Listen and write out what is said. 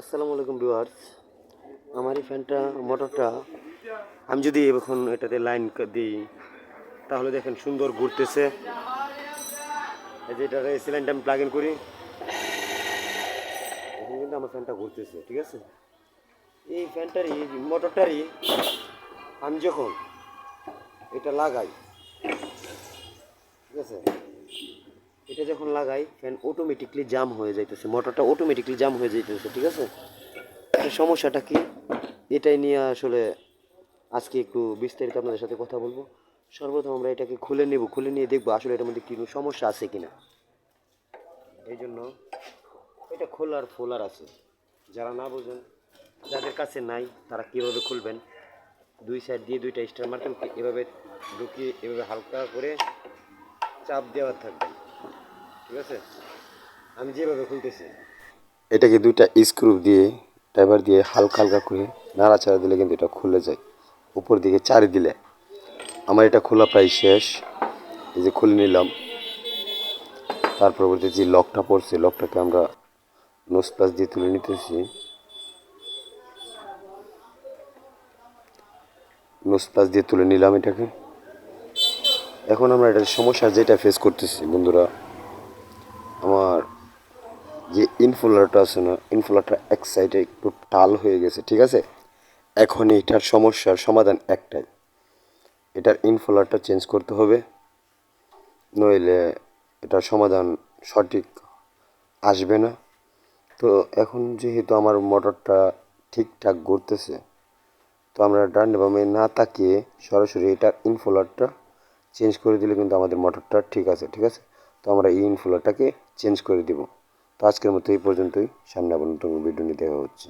আসসালামু আলাইকুম ভিউয়ার্স। আমার এই ফ্যানটা, মোটরটা, আমি যদি এখন এটাতে লাইন দিই, তাহলে দেখেন সুন্দর ঘুরতেছে। এই যে এটা এসি লাইনটা আমি প্লাগ ইন করি। এখন কিন্তু আমার ফ্যানটা ঘুরতেছে, ঠিক আছে? এই ফ্যানটারই মোটরটারই, আমি যখন এটা লাগাই, ঠিক আছে? এটা যখন লাগাই ফ্যান অটোমেটিকলি জাম হয়ে যাইতেছে, মোটরটা অটোমেটিকলি জাম হয়ে যাইতেছে, ঠিক আছে? সমস্যাটা কি? এটাই নিয়ে আসলে আজকে একটু বিস্তারিত আপনাদের সাথে কথা বলব। সর্বপ্রথম আমরা এটাকে খুলে নেব, খুলে নিয়ে দেখব আসলে এটার মধ্যে কোনো সমস্যা আছে কিনা। এই জন্য এটা খোলার ফোলার আছে। যারা না বোঝেন, যাদের কাছে নাই, তারা কীভাবে খুলবেন? দুই সাইড দিয়ে দুইটা স্টার মারবেন, এভাবে ঢুকিয়ে, এভাবে হালকা করে চাপ দেওয়ার থাকবে। আমি যেভাবে খুলতেছি। এটাকে দুইটা স্ক্রু দিয়ে ড্রাইভার দিয়ে হালকা হালকা করে নাড়াচাড়া দিলে কিন্তু এটা খুলে যায়। উপর দিকে চারি দিলে। আমার এটা খোলা প্রায় শেষ। এই যে খুলে নিলাম। তার পরবর্তী যে লকটা পড়ছে লকটাকে আমরা নোস প্লাস দিয়ে তুলে নিতেছি। নোস প্লাস দিয়ে তুলে নিলাম এটাকে। এখন আমরা এটার সমস্যা যেটা ফেস করতেছি, বন্ধুরা আমার যে ইনফুলারটা আছে না ইনফুলারটা এক সাইডে একটু টাল হয়ে গেছে, ঠিক আছে? এখন এটার সমস্যার সমাধান একটাই। এটার ইনফুলারটা চেঞ্জ করতে হবে, নইলে এটার সমাধান সঠিক আসবে না। তো এখন যেহেতু আমার মোটরটা ঠিকঠাক ঘুরতেছে, তো আমরা ডান বামে না তাকিয়ে সরাসরি এটার ইনফুলারটা চেঞ্জ করে দিলে কিন্তু আমাদের মোটরটা ঠিক আছে ঠিক আছে? আমরা এই ইনফ্লোটাকে চেঞ্জ করে দিব। তো আজকের মতো এই পর্যন্তই। সামনে আবার নতুন ভিডিও নিয়ে দেখা হচ্ছে।